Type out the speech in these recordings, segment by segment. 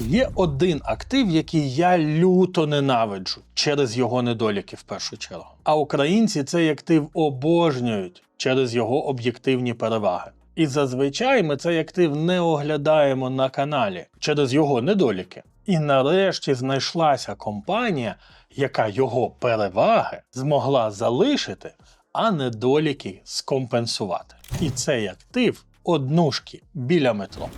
Є один актив, який я люто ненавиджу через його недоліки в першу чергу. А українці цей актив обожнюють через його об'єктивні переваги. І зазвичай ми цей актив не оглядаємо на каналі через його недоліки. І нарешті знайшлася компанія, яка його переваги змогла залишити, а недоліки скомпенсувати. І цей актив однушки біля метро.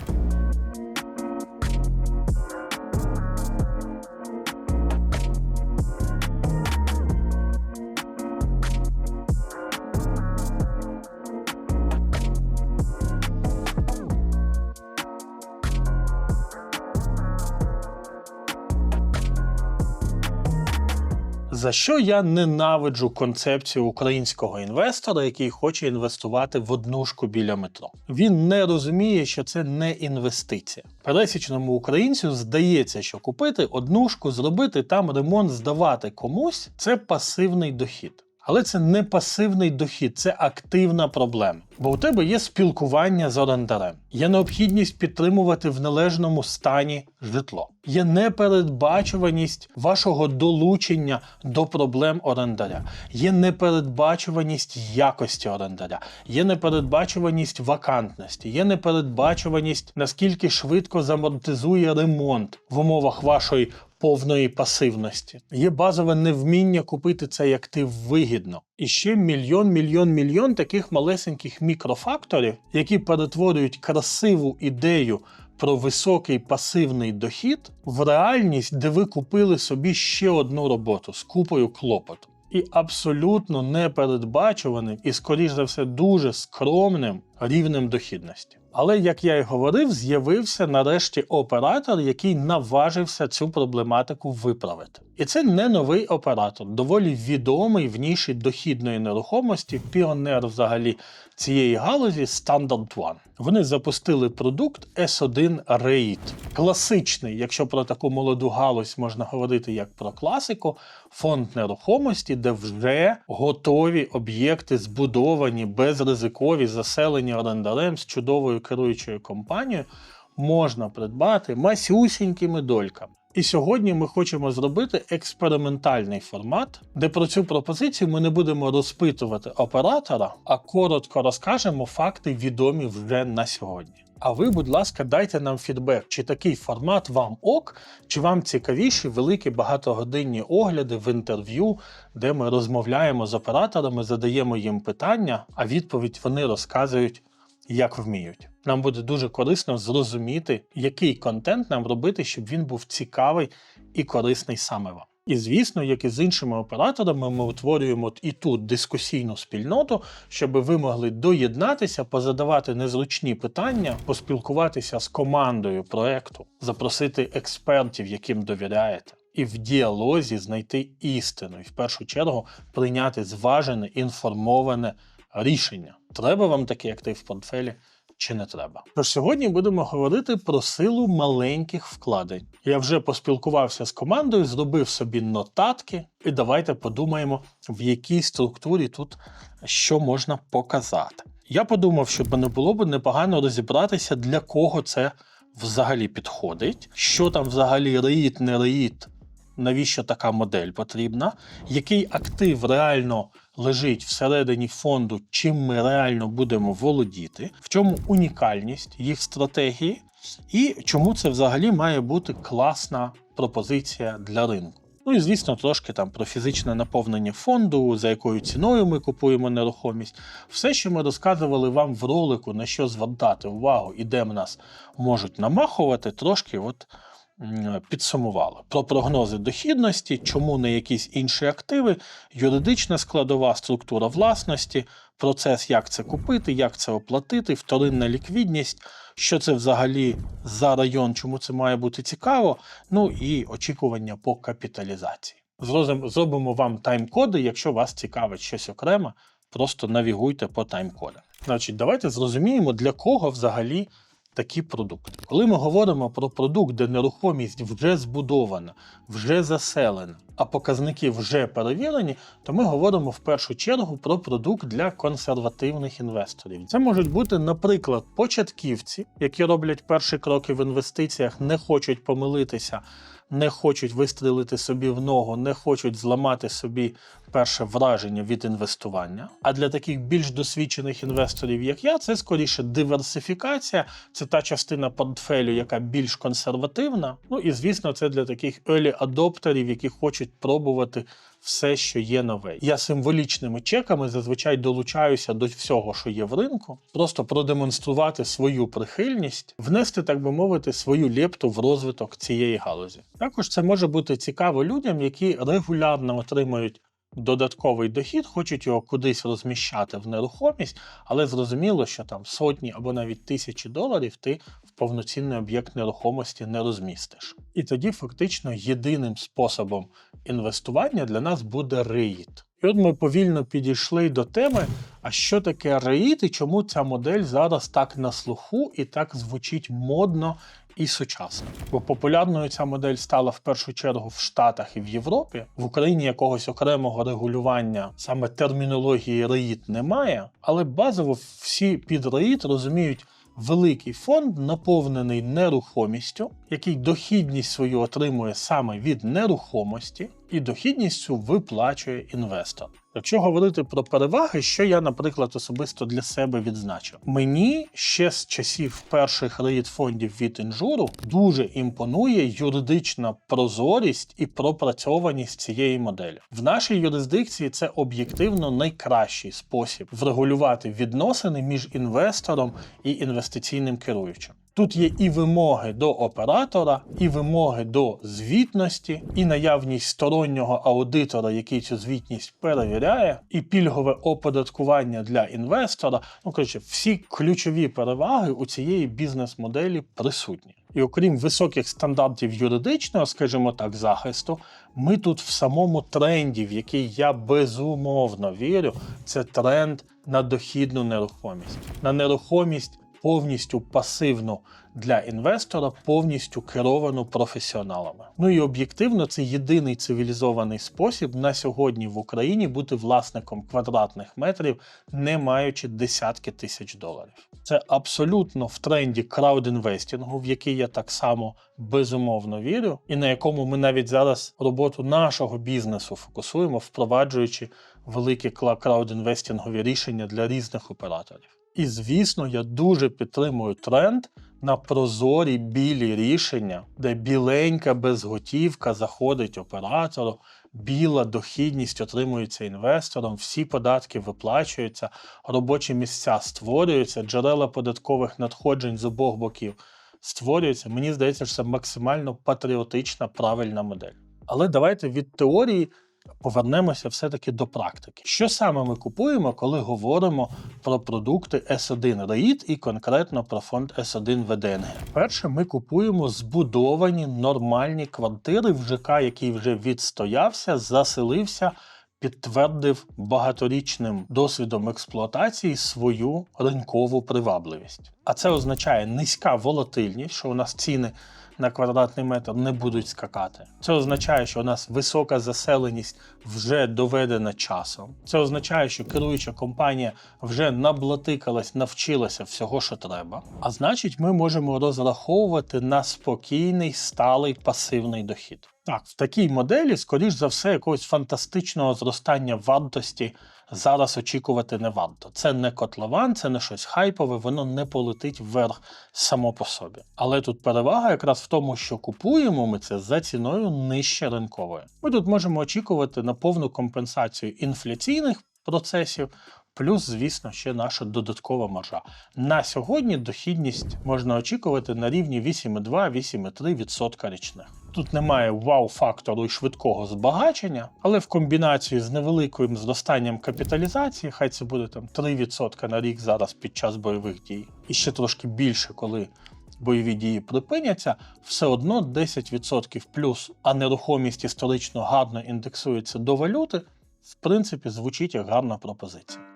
За що я ненавиджу концепцію українського інвестора, який хоче інвестувати в однушку біля метро? Він не розуміє, що це не інвестиція. Пересічному українцю здається, що купити однушку, зробити там ремонт, здавати комусь це пасивний дохід. Але це не пасивний дохід, це активна проблема. Бо у тебе є спілкування з орендарем, є необхідність підтримувати в належному стані житло, є непередбачуваність вашого долучення до проблем орендаря, є непередбачуваність якості орендаря, є непередбачуваність вакантності, є непередбачуваність, наскільки швидко замортизує ремонт в умовах вашої повної пасивності. Є базове невміння купити цей актив вигідно. І ще мільйон, мільйон, мільйон таких малесеньких мікрофакторів, які перетворюють красиву ідею про високий пасивний дохід в реальність, де ви купили собі ще одну роботу з купою клопоту. І абсолютно непередбачуваним і, скоріш за все, дуже скромним рівнем дохідності. Але, як я й говорив, з'явився нарешті оператор, який наважився цю проблематику виправити. І це не новий оператор, доволі відомий в ніші дохідної нерухомості, піонер взагалі цієї галузі Standard One. Вони запустили продукт S1 REIT. Класичний, якщо про таку молоду галузь можна говорити як про класику, фонд нерухомості, де вже готові об'єкти збудовані, безризикові, заселені орендарем з чудовою керуючою компанією, можна придбати масюсінькими дольками. І сьогодні ми хочемо зробити експериментальний формат, де про цю пропозицію ми не будемо розпитувати оператора, а коротко розкажемо факти, відомі вже на сьогодні. А ви, будь ласка, дайте нам фідбек, чи такий формат вам ок, чи вам цікавіші великі багатогодинні огляди в інтерв'ю, де ми розмовляємо з операторами, задаємо їм питання, а відповідь вони розказують як вміють. Нам буде дуже корисно зрозуміти, який контент нам робити, щоб він був цікавий і корисний саме вам. І звісно, як і з іншими операторами, ми утворюємо і тут дискусійну спільноту, щоб ви могли доєднатися, позадавати незручні питання, поспілкуватися з командою проекту, запросити експертів, яким довіряєте, і в діалозі знайти істину, і в першу чергу прийняти зважене, інформоване рішення. Треба вам такий актив в портфелі чи не треба? Тож сьогодні будемо говорити про силу маленьких вкладень. Я вже поспілкувався з командою, зробив собі нотатки, і давайте подумаємо, в якій структурі тут що можна показати. Я подумав, що не було б непогано розібратися, для кого це взагалі підходить, що там взагалі реїт, не реїт, навіщо така модель потрібна, який актив реально лежить всередині фонду, чим ми реально будемо володіти, в чому унікальність їх стратегії, і чому це взагалі має бути класна пропозиція для ринку. Ну і звісно, трошки там про фізичне наповнення фонду, за якою ціною ми купуємо нерухомість. Все, що ми розказували вам в ролику, на що звертати увагу і де в нас можуть намахувати, трошки от підсумували про прогнози дохідності, чому не якісь інші активи, юридична складова структура власності, процес, як це купити, як це оплатити, вторинна ліквідність, що це взагалі за район, чому це має бути цікаво, ну і очікування по капіталізації. Зробимо вам тайм-коди, якщо вас цікавить щось окремо, просто навігуйте по тайм-кодам. Значить, давайте зрозуміємо, для кого взагалі такі продукти. Коли ми говоримо про продукт, де нерухомість вже збудована, вже заселена, а показники вже перевірені, то ми говоримо в першу чергу про продукт для консервативних інвесторів. Це можуть бути, наприклад, початківці, які роблять перші кроки в інвестиціях, не хочуть помилитися. Не хочуть вистрілити собі в ногу, не хочуть зламати собі перше враження від інвестування. А для таких більш досвідчених інвесторів, як я, це скоріше диверсифікація, це та частина портфелю, яка більш консервативна. Ну і звісно, це для таких early адоптерів, які хочуть пробувати все, що є нове. Я символічними чеками зазвичай долучаюся до всього, що є в ринку, просто продемонструвати свою прихильність, внести, так би мовити, свою лепту в розвиток цієї галузі. Також це може бути цікаво людям, які регулярно отримують. Додатковий дохід, хочуть його кудись розміщати в нерухомість, але зрозуміло, що там сотні або навіть тисячі доларів ти в повноцінний об'єкт нерухомості не розмістиш. І тоді фактично єдиним способом інвестування для нас буде REIT. І от ми повільно підійшли до теми, а що таке REIT і чому ця модель зараз так на слуху і так звучить модно і сучасно. Бо популярною ця модель стала в першу чергу в Штатах і в Європі. В Україні якогось окремого регулювання саме термінології REIT немає, але базово всі під REIT розуміють. Великий фонд наповнений нерухомістю, який дохідність свою отримує саме від нерухомості, і дохідність цю виплачує інвестор. Якщо говорити про переваги, що я, наприклад, особисто для себе відзначив, мені ще з часів перших рейд фондів від інжуру дуже імпонує юридична прозорість і пропрацьованість цієї моделі. В нашій юрисдикції це об'єктивно найкращий спосіб врегулювати відносини між інвестором і інвестиційним керуючим. Тут є і вимоги до оператора, і вимоги до звітності, і наявність стороннього аудитора, який цю звітність перевіряє, і пільгове оподаткування для інвестора. Ну коротше, всі ключові переваги у цієї бізнес-моделі присутні. І окрім високих стандартів юридичного, скажімо так, захисту, ми тут в самому тренді, в який я безумовно вірю, це тренд на дохідну нерухомість, на нерухомість повністю пасивну для інвестора, повністю керовану професіоналами. Ну і об'єктивно, це єдиний цивілізований спосіб на сьогодні в Україні бути власником квадратних метрів, не маючи десятки тисяч доларів. Це абсолютно в тренді краудінвестінгу, в який я так само безумовно вірю, і на якому ми навіть зараз роботу нашого бізнесу фокусуємо, впроваджуючи великі краудінвестінгові рішення для різних операторів. І звісно, я дуже підтримую тренд на прозорі білі рішення, де біленька безготівка заходить оператору, біла дохідність отримується інвестором, всі податки виплачуються, робочі місця створюються, джерела податкових надходжень з обох боків створюються. Мені здається, що це максимально патріотична правильна модель. Але давайте від теорії повернемося все-таки до практики. Що саме ми купуємо, коли говоримо про продукти S1 REIT і конкретно про фонд S1 VDNG? Перше, ми купуємо збудовані нормальні квартири в ЖК, який вже відстоявся, заселився. Підтвердив багаторічним досвідом експлуатації свою ринкову привабливість. А це означає низька волатильність, що у нас ціни на квадратний метр не будуть скакати. Це означає, що у нас висока заселеність вже доведена часом. Це означає, що керуюча компанія вже наблатикалась, навчилася всього, що треба. А значить, ми можемо розраховувати на спокійний, сталий пасивний дохід. Так, в такій моделі, скоріш за все, якогось фантастичного зростання вартості зараз очікувати не варто. Це не котлован, це не щось хайпове, воно не полетить вверх само по собі. Але тут перевага якраз в тому, що купуємо ми це за ціною нижче ринкової. Ми тут можемо очікувати на повну компенсацію інфляційних процесів. Плюс, звісно, ще наша додаткова маржа. На сьогодні дохідність можна очікувати на рівні 8,2-8,3% річних. Тут немає вау-фактору і швидкого збагачення, але в комбінації з невеликим зростанням капіталізації, хай це буде там 3% на рік зараз під час бойових дій, і ще трошки більше, коли бойові дії припиняться, все одно 10% плюс, а нерухомість історично гарно індексується до валюти, в принципі, звучить як гарна пропозиція.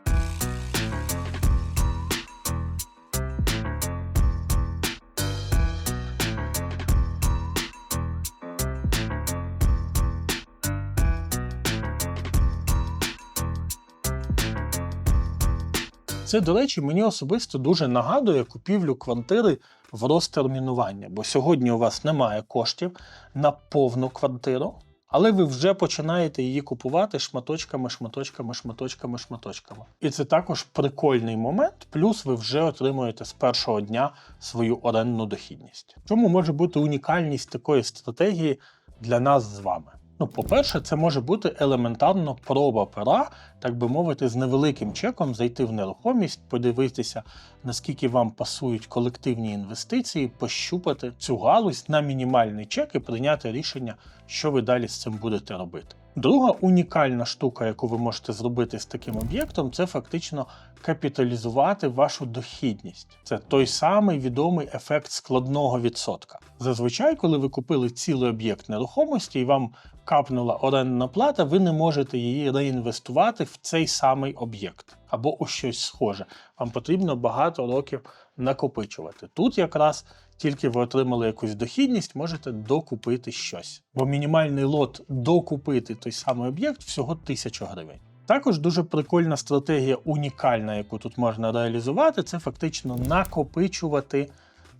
Це, до речі, мені особисто дуже нагадує купівлю квартири в розтермінування, бо сьогодні у вас немає коштів на повну квартиру, але ви вже починаєте її купувати шматочками, шматочками, шматочками, шматочками. І це також прикольний момент, плюс ви вже отримуєте з першого дня свою орендну дохідність. Чому може бути унікальність такої стратегії для нас з вами? Ну, по-перше, це може бути елементарно проба пера, так би мовити, з невеликим чеком зайти в нерухомість, подивитися, наскільки вам пасують колективні інвестиції, пощупати цю галузь на мінімальний чек і прийняти рішення, що ви далі з цим будете робити. Друга унікальна штука, яку ви можете зробити з таким об'єктом, це фактично капіталізувати вашу дохідність. Це той самий відомий ефект складного відсотка. Зазвичай, коли ви купили цілий об'єкт нерухомості і вам капнула орендна плата, ви не можете її реінвестувати в цей самий об'єкт або у щось схоже. Вам потрібно багато років накопичувати. Тут якраз тільки ви отримали якусь дохідність, можете докупити щось. Бо мінімальний лот докупити той самий об'єкт всього 1000 гривень. Також дуже прикольна стратегія, унікальна, яку тут можна реалізувати, це фактично накопичувати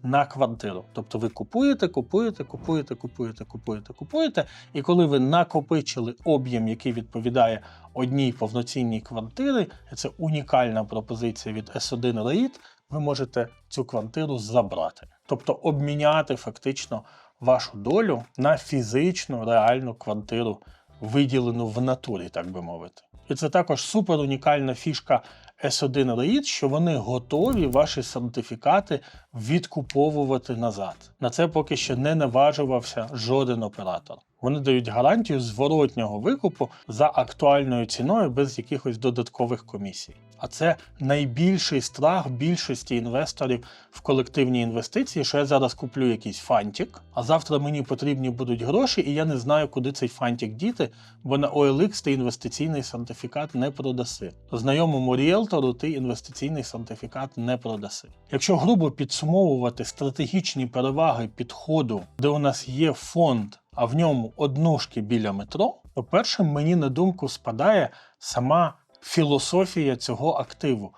на квартиру. Тобто ви купуєте, купуєте, купуєте, купуєте, купуєте, купуєте. І коли ви накопичили об'єм, який відповідає одній повноцінній квартирі, і це унікальна пропозиція від S1 REIT, ви можете цю квартиру забрати. Тобто обміняти фактично вашу долю на фізичну реальну квартиру, виділену в натурі, так би мовити. І це також супер унікальна фішка S1 Elite, що вони готові ваші сертифікати відкуповувати назад. На це поки що не наважувався жоден оператор. Вони дають гарантію зворотнього викупу за актуальною ціною без якихось додаткових комісій. А це найбільший страх більшості інвесторів в колективні інвестиції, що я зараз куплю якийсь фантик, а завтра мені потрібні будуть гроші, і я не знаю, куди цей фантик діти, бо на OLX ти інвестиційний сертифікат не продаси. Знайомому ріелтору ти інвестиційний сертифікат не продаси. Якщо грубо підсумовувати стратегічні переваги підходу, де у нас є фонд, а в ньому однушки біля метро, то першим мені на думку спадає сама філософія цього активу.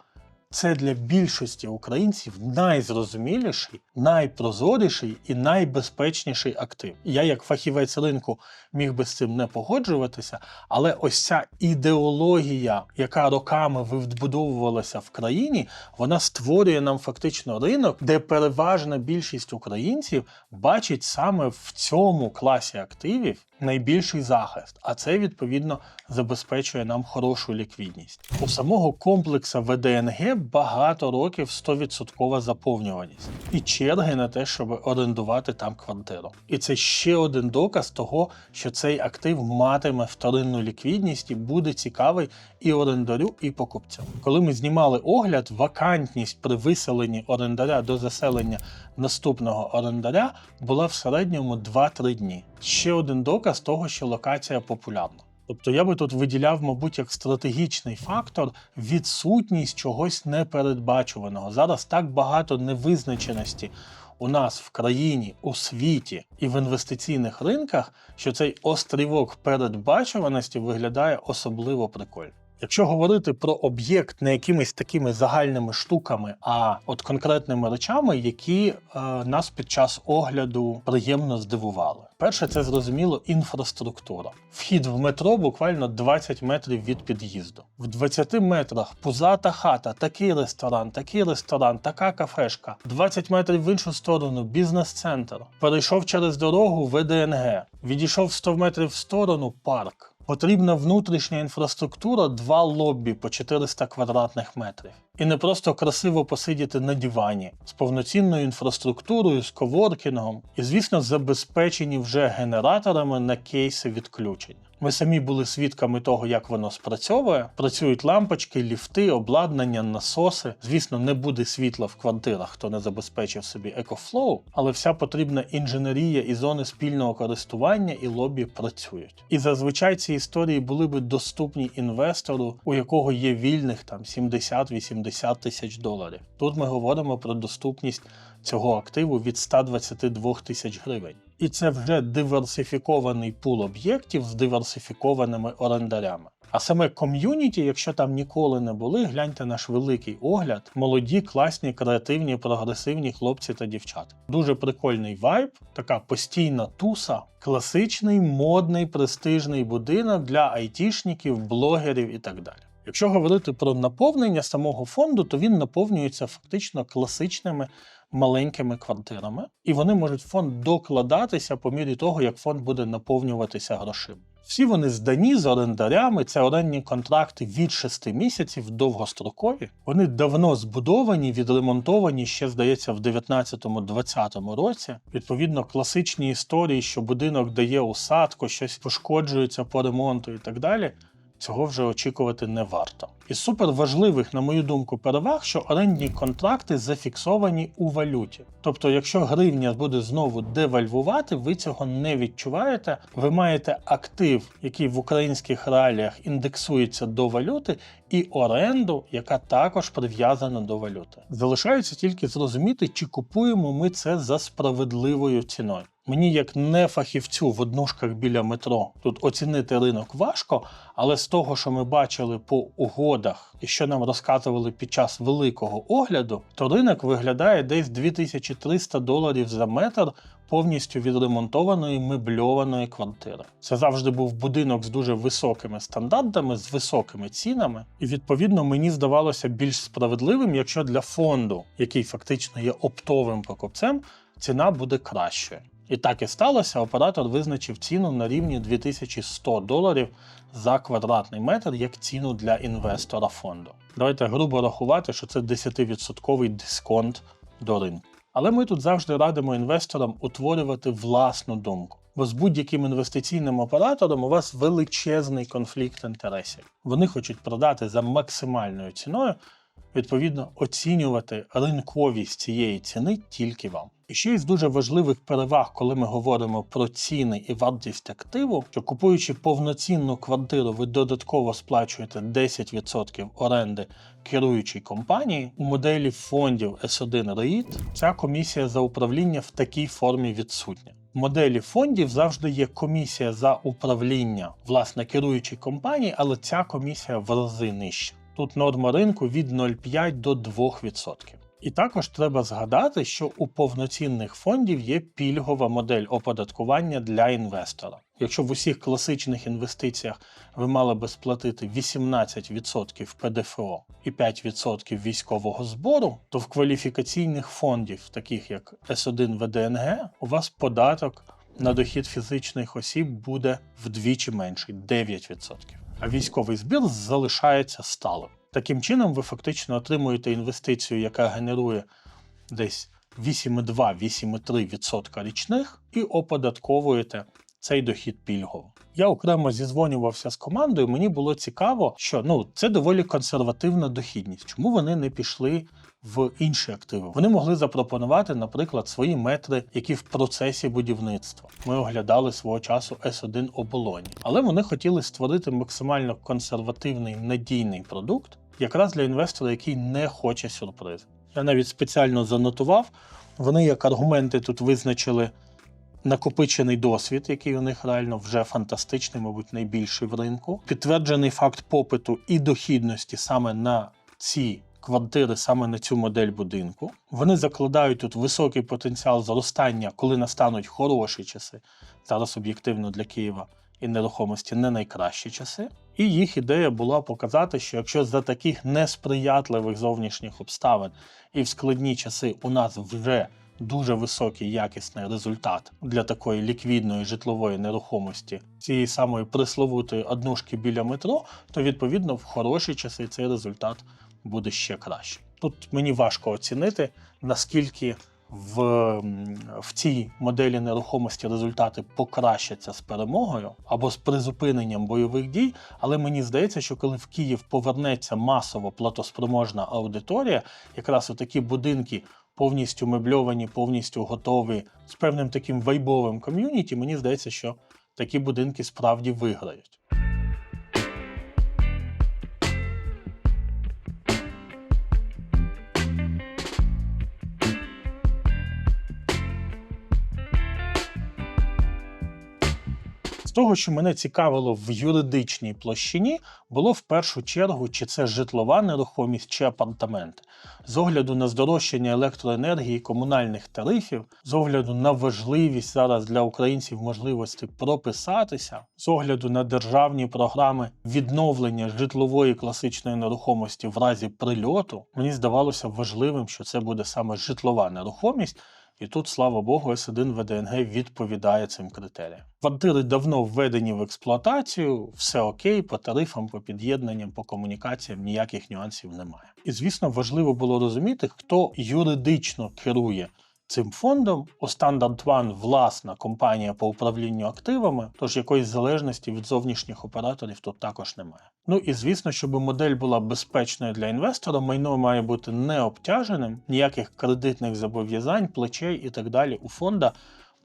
Це для більшості українців найзрозуміліший, найпрозоріший і найбезпечніший актив. Я, як фахівець ринку, міг би з цим не погоджуватися, але ось ця ідеологія, яка роками вибудовувалася в країні, вона створює нам фактично ринок, де переважна більшість українців бачить саме в цьому класі активів найбільший захист, а це відповідно забезпечує нам хорошу ліквідність. У самого комплексу ВДНГ багато років 100% заповнюваність і черги на те, щоб орендувати там квартиру. І це ще один доказ того, що цей актив матиме вторинну ліквідність і буде цікавий і орендарю, і покупцям. Коли ми знімали огляд, вакантність при виселенні орендаря до заселення наступного орендаря була в середньому 2-3 дні. Ще один доказ того, що локація популярна. Тобто я би тут виділяв, мабуть, як стратегічний фактор відсутність чогось непередбачуваного. Зараз так багато невизначеності у нас в країні, у світі і в інвестиційних ринках, що цей острівок передбачуваності виглядає особливо прикольно. Якщо говорити про об'єкт не якимись такими загальними штуками, а от конкретними речами, які е, нас під час огляду приємно здивували. Перше, це зрозуміло інфраструктура. Вхід в метро буквально 20 метрів від під'їзду. В 20 метрах пузата хата, такий ресторан, такий ресторан, така кафешка. 20 метрів в іншу сторону бізнес-центр. Перейшов через дорогу ВДНГ. Відійшов 100 метрів в сторону парк. Потрібна внутрішня інфраструктура, два лоббі по 400 квадратних метрів. І не просто красиво посидіти на дивані з повноцінною інфраструктурою, з коворкінгом, і, звісно, забезпечені вже генераторами на кейси відключення. Ми самі були свідками того, як воно спрацьовує. Працюють лампочки, ліфти, обладнання, насоси. Звісно, не буде світла в квартирах, хто не забезпечив собі екофлоу, але вся потрібна інженерія і зони спільного користування і лобі працюють. І зазвичай ці історії були би доступні інвестору, у якого є вільних там 70-80 тисяч доларів. Тут ми говоримо про доступність цього активу від 122 тисяч гривень. І це вже диверсифікований пул об'єктів з диверсифікованими орендарями. А саме ком'юніті, якщо там ніколи не були, гляньте наш великий огляд. Молоді, класні, креативні, прогресивні хлопці та дівчата. Дуже прикольний вайб, така постійна туса, класичний, модний, престижний будинок для айтішників, блогерів і так далі. Якщо говорити про наповнення самого фонду, то він наповнюється фактично класичними маленькими квартирами, і вони можуть фонд докладатися по мірі того, як фонд буде наповнюватися грошима. Всі вони здані з орендарями. Це орендні контракти від 6 місяців довгострокові. Вони давно збудовані, відремонтовані ще, здається, в 19-20 році. Відповідно, класичні історії, що будинок дає усадку, щось пошкоджується по ремонту і так далі. Цього вже очікувати не варто. Із суперважливих, на мою думку, переваг, що орендні контракти зафіксовані у валюті. Тобто, якщо гривня буде знову девальвувати, ви цього не відчуваєте. Ви маєте актив, який в українських реаліях індексується до валюти, і оренду, яка також прив'язана до валюти. Залишається тільки зрозуміти, чи купуємо ми це за справедливою ціною. Мені, як не фахівцю в однушках біля метро, тут оцінити ринок важко, але з того, що ми бачили по угодах і що нам розказували під час великого огляду, то ринок виглядає десь 2300 доларів за метр повністю відремонтованої мебльованої квартири. Це завжди був будинок з дуже високими стандартами, з високими цінами, і відповідно мені здавалося більш справедливим, якщо для фонду, який фактично є оптовим покупцем, ціна буде кращою. І так і сталося. Оператор визначив ціну на рівні 2100 доларів за квадратний метр як ціну для інвестора фонду. Давайте грубо рахувати, що це 10% дисконт до ринку. Але ми тут завжди радимо інвесторам утворювати власну думку. Бо з будь-яким інвестиційним оператором у вас величезний конфлікт інтересів. Вони хочуть продати за максимальною ціною, відповідно, оцінювати ринковість цієї ціни тільки вам. І ще із дуже важливих переваг, коли ми говоримо про ціни і вартість активу, що купуючи повноцінну квартиру, ви додатково сплачуєте 10% оренди керуючій компанії. У моделі фондів S1 REIT ця комісія за управління в такій формі відсутня. В моделі фондів завжди є комісія за управління власне керуючій компанії, але ця комісія в рази нижча. Тут норма ринку від 0,5 до 2%. І також треба згадати, що у повноцінних фондів є пільгова модель оподаткування для інвестора. Якщо в усіх класичних інвестиціях ви мали би сплатити 18% ПДФО і 5% військового збору, то в кваліфікаційних фондів, таких як С1 ВДНГ, у вас податок на дохід фізичних осіб буде вдвічі менший 9%. А військовий збір залишається сталим. Таким чином, ви фактично отримуєте інвестицію, яка генерує десь 8,2-8,3% річних, і оподатковуєте цей дохід пільгово. Я окремо зізвонювався з командою. Мені було цікаво, що ну це доволі консервативна дохідність. Чому вони не пішли в інші активи? Вони могли запропонувати, наприклад, свої метри, які в процесі будівництва. Ми оглядали свого часу S1 оболоні, але вони хотіли створити максимально консервативний надійний продукт, якраз для інвестора, який не хоче сюрприз. Я навіть спеціально занотував. Вони як аргументи тут визначили накопичений досвід, який у них реально вже фантастичний, мабуть, найбільший в ринку. Підтверджений факт попиту і дохідності саме на ці квартири, саме на цю модель будинку. Вони закладають тут високий потенціал зростання, коли настануть хороші часи. Зараз об'єктивно для Києва і нерухомості не найкращі часи. І їх ідея була показати, що якщо за таких несприятливих зовнішніх обставин і в складні часи у нас вже дуже високий якісний результат для такої ліквідної житлової нерухомості цієї самої присловутої однушки біля метро, то відповідно в хороші часи цей результат буде ще краще. Тут мені важко оцінити, наскільки в, в цій моделі нерухомості результати покращаться з перемогою або з призупиненням бойових дій. Але мені здається, що коли в Київ повернеться масово платоспроможна аудиторія, якраз такі будинки. Повністю мебльовані, повністю готові з певним таким вайбовим ком'юніті, мені здається, що такі будинки справді виграють. Того, що мене цікавило в юридичній площині, було в першу чергу, чи це житлова нерухомість, чи апартаменти. З огляду на здорожчання електроенергії, комунальних тарифів, з огляду на важливість зараз для українців можливості прописатися, з огляду на державні програми відновлення житлової класичної нерухомості в разі прильоту, мені здавалося важливим, що це буде саме житлова нерухомість. І тут, слава Богу, S1 VDNG відповідає цим критеріям. Квартири давно введені в експлуатацію, все окей, по тарифам, по під'єднанням, по комунікаціям ніяких нюансів немає. І звісно, важливо було розуміти, хто юридично керує цим фондом. У Standard One власна компанія по управлінню активами, тож якоїсь залежності від зовнішніх операторів тут також немає. Ну і звісно, щоб модель була безпечною для інвестора, майно має бути не обтяженим, ніяких кредитних зобов'язань, плечей і так далі у фонда.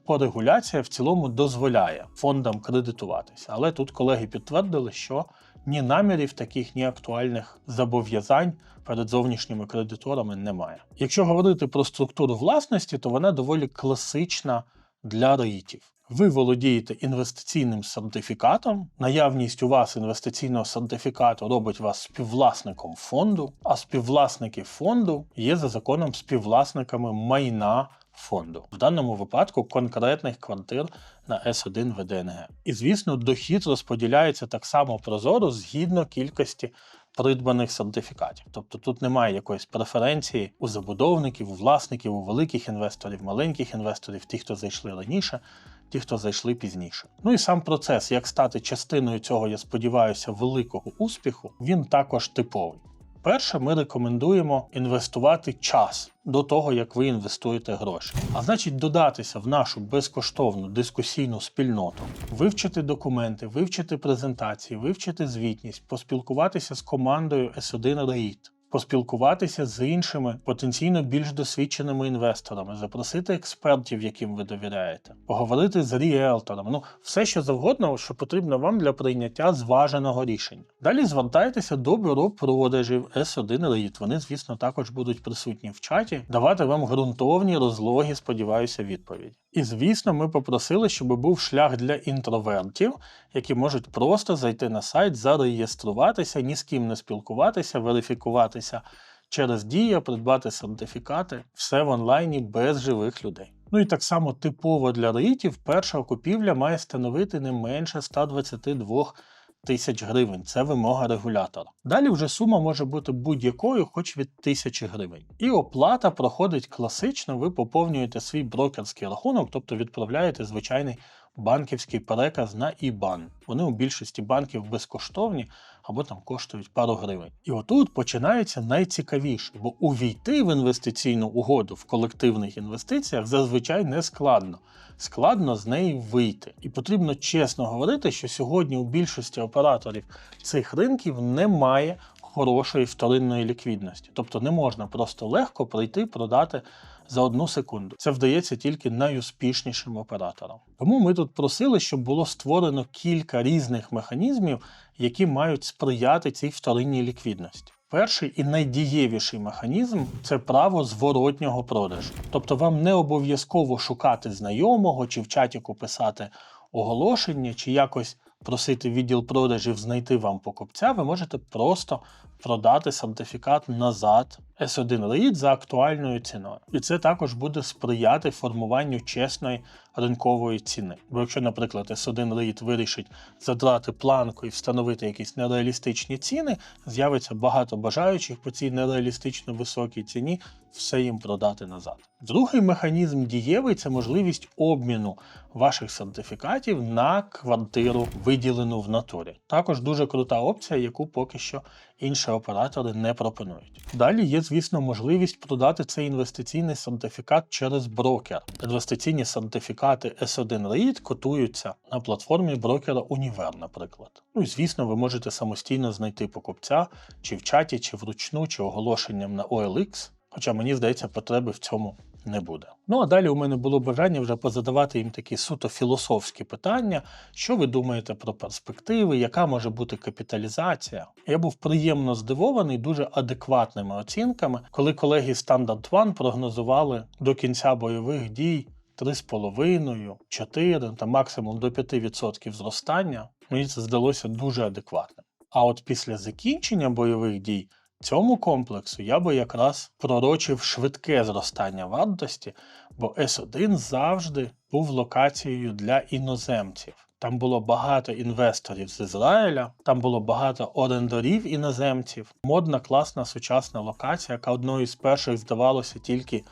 Порегуляція в цілому дозволяє фондам кредитуватися. Але тут колеги підтвердили, що ні намірів таких, ні актуальних зобов'язань перед зовнішніми кредиторами немає. Якщо говорити про структуру власності, то вона доволі класична для реїтів. Ви володієте інвестиційним сертифікатом. Наявність у вас інвестиційного сертифікату робить вас співвласником фонду, а співвласники фонду є за законом співвласниками майна фонду, в даному випадку конкретних квартир на С1 ВДНГ. І звісно, дохід розподіляється так само прозоро згідно кількості придбаних сертифікатів. Тобто тут немає якоїсь преференції у забудовників, у власників, у великих інвесторів, маленьких інвесторів, ті, хто зайшли раніше. Ті, хто зайшли пізніше. Ну і сам процес, як стати частиною цього, я сподіваюся, великого успіху, він також типовий. Перше, ми рекомендуємо інвестувати час до того, як ви інвестуєте гроші. А значить, додатися в нашу безкоштовну дискусійну спільноту, вивчити документи, вивчити презентації, вивчити звітність, поспілкуватися з командою S1 REIT, поспілкуватися з іншими потенційно більш досвідченими інвесторами, запросити експертів, яким ви довіряєте, поговорити з ріелтором. Ну, все, що завгодно, що потрібно вам для прийняття зваженого рішення. Далі звертайтеся до бюро продажів S1 REIT. Вони, звісно, також будуть присутні в чаті, давати вам ґрунтовні розлоги, сподіваюся, відповіді. І звісно, ми попросили, щоб був шлях для інтровертів, які можуть просто зайти на сайт, зареєструватися, ні з ким не спілкуватися, верифікуватися через дія, придбати сертифікати, все в онлайні без живих людей. Ну і так само типово для реїтів перша купівля має становити не менше 122 тисяч гривень. Це вимога регулятора. Далі вже сума може бути будь-якою, хоч від тисячі гривень. І оплата проходить класично, ви поповнюєте свій брокерський рахунок, тобто відправляєте звичайний банківський переказ на IBAN. Вони у більшості банків безкоштовні або там коштують пару гривень. І отут починається найцікавіше, бо увійти в інвестиційну угоду в колективних інвестиціях зазвичай не складно. Складно з неї вийти. І потрібно чесно говорити, що сьогодні у більшості операторів цих ринків немає хорошої вторинної ліквідності. Тобто не можна просто легко прийти продати за одну секунду. Це вдається тільки найуспішнішим операторам. Тому ми тут просили, щоб було створено кілька різних механізмів, які мають сприяти цій вторинній ліквідності. Перший і найдієвіший механізм це право зворотнього продажу. Тобто вам не обов'язково шукати знайомого чи в чатіку писати оголошення, чи якось просити відділ продажів знайти вам покупця, ви можете просто продати сертифікат назад S1 REIT за актуальною ціною. І це також буде сприяти формуванню чесної ринкової ціни. Бо якщо, наприклад, S1 REIT вирішить задрати планку і встановити якісь нереалістичні ціни, з'явиться багато бажаючих по цій нереалістично високій ціні все їм продати назад. Другий механізм дієвий це можливість обміну ваших сертифікатів на квартиру, виділену в натурі. Також дуже крута опція, яку поки що інші оператори не пропонують. Далі є, звісно, можливість продати цей інвестиційний сертифікат через брокер. Інвестиційні сертифікати S1 REIT котуються на платформі брокера Univer, наприклад. Ну і звісно, ви можете самостійно знайти покупця чи в чаті, чи вручну, чи оголошенням на OLX. Хоча мені здається, потреби в цьому не буде. Ну а далі у мене було бажання вже позадавати їм такі суто філософські питання, що ви думаєте про перспективи, яка може бути капіталізація. Я був приємно здивований дуже адекватними оцінками, коли колеги Standard One прогнозували до кінця бойових дій 3,5, 4 та максимум до 5% зростання, мені це здалося дуже адекватним. А от після закінчення бойових дій цьому комплексу я би якраз пророчив швидке зростання вартості, бо С1 завжди був локацією для іноземців. Там було багато інвесторів з Ізраїля, там було багато орендарів іноземців. Модна, класна, сучасна локація, яка одною з перших здавалося тільки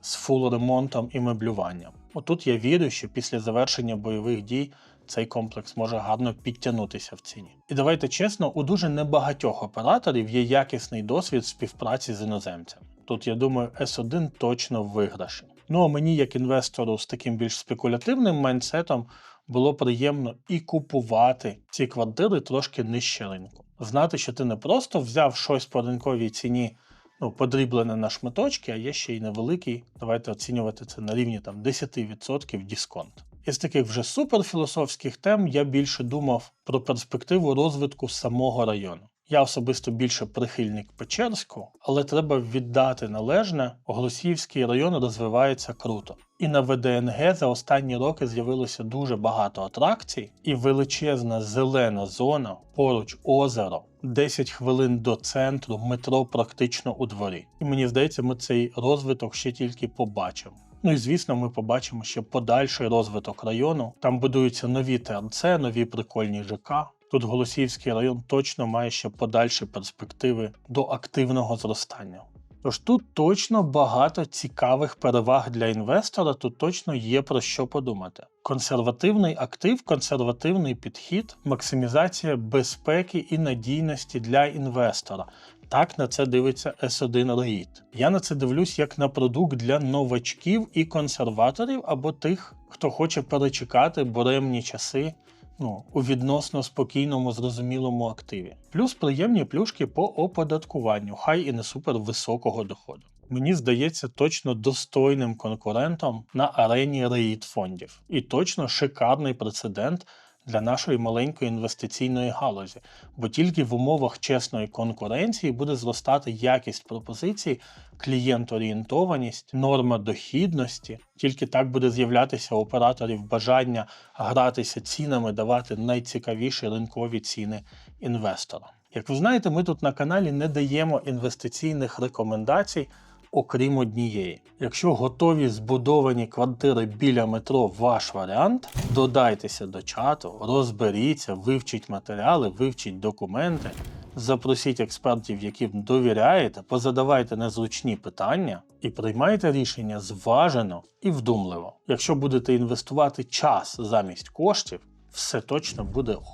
з фул ремонтом і меблюванням. Отут я вірю, що після завершення бойових дій цей комплекс може гарно підтягнутися в ціні. І давайте чесно, у дуже небагатьох операторів є якісний досвід співпраці з іноземцями. Тут я думаю, S1 точно в виграші. Ну а мені, як інвестору з таким більш спекулятивним майндсетом, було приємно і купувати ці квартири трошки нижче ринку. Знати, що ти не просто взяв щось по ринковій ціні, ну, подріблене на шматочки, а є ще й невеликий. Давайте оцінювати це на рівні там 10% дисконт. Із таких вже суперфілософських тем я більше думав про перспективу розвитку самого району. Я особисто більше прихильник Печерського, але треба віддати належне, Голосіївський район розвивається круто. І на ВДНГ за останні роки з'явилося дуже багато атракцій, і величезна зелена зона, поруч озеро, 10 хвилин до центру, метро практично у дворі. І мені здається, ми цей розвиток ще тільки побачимо. Ну і звісно, ми побачимо ще подальший розвиток району. Там будуються нові ТРЦ, нові прикольні ЖК. Тут Голосіївський район точно має ще подальші перспективи до активного зростання. Тож тут точно багато цікавих переваг для інвестора, тут точно є про що подумати. Консервативний актив, консервативний підхід, максимізація безпеки і надійності для інвестора. Так на це дивиться S1 REIT. Я на це дивлюсь як на продукт для новачків і консерваторів або тих, хто хоче перечекати буремні часи ну, у відносно спокійному, зрозумілому активі. Плюс приємні плюшки по оподаткуванню, хай і не супер високого доходу. Мені здається точно достойним конкурентом на арені REIT фондів. І точно шикарний прецедент для нашої маленької інвестиційної галузі, бо тільки в умовах чесної конкуренції буде зростати якість пропозицій, клієнт-орієнтованість, норма дохідності. Тільки так буде з'являтися у операторів бажання гратися цінами, давати найцікавіші ринкові ціни інвесторам. Як ви знаєте, ми тут на каналі не даємо інвестиційних рекомендацій. Окрім однієї, якщо готові збудовані квартири біля метро ваш варіант, додайтеся до чату, розберіться, вивчіть матеріали, вивчіть документи, запросіть експертів, яким довіряєте, позадавайте незручні питання і приймайте рішення зважено і вдумливо. Якщо будете інвестувати час замість коштів, все точно буде ок.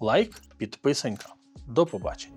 Лайк, підписанька. До побачення.